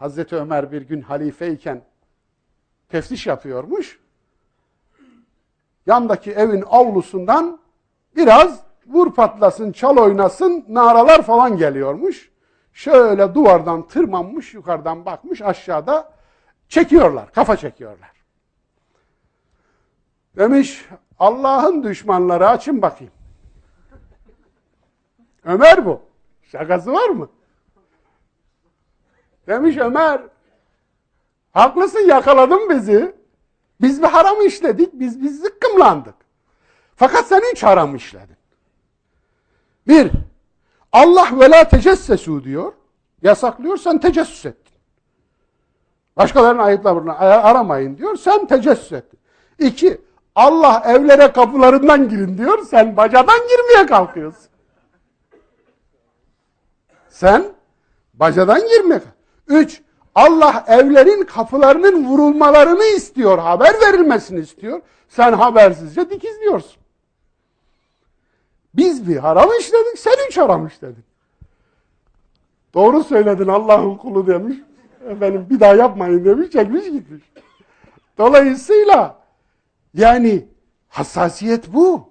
Hazreti Ömer bir gün halifeyken teftiş yapıyormuş. Yandaki evin avlusundan biraz vur patlasın, çal oynasın naralar falan geliyormuş. Şöyle duvardan tırmanmış, yukarıdan bakmış aşağıda çekiyorlar, kafa çekiyorlar. Demiş Allah'ın düşmanları açın bakayım. Ömer bu. Şakası var mı? Demiş Ömer, haklısın yakaladın bizi. Biz bir haram işledik, biz biz zıkkımlandık. Fakat sen hiç haram işledin. Bir, Allah ve tecessesu diyor. Yasaklıyor, sen tecessüs ettin. Başkalarının ayıplarını aramayın diyor, sen tecessüs ettin. İki, Allah evlere kapılarından girin diyor, sen bacadan girmeye kalkıyorsun. Sen bacadan girmek. Üç, Allah evlerin kapılarının vurulmalarını istiyor, haber verilmesini istiyor. Sen habersizce dikizliyorsun. Biz bir haram işledik, sen üç haram işledin. Doğru söyledin Allah'ın kulu demiş. Efendim bir daha yapmayın demiş, çekmiş gitmiş. Dolayısıyla yani hassasiyet bu.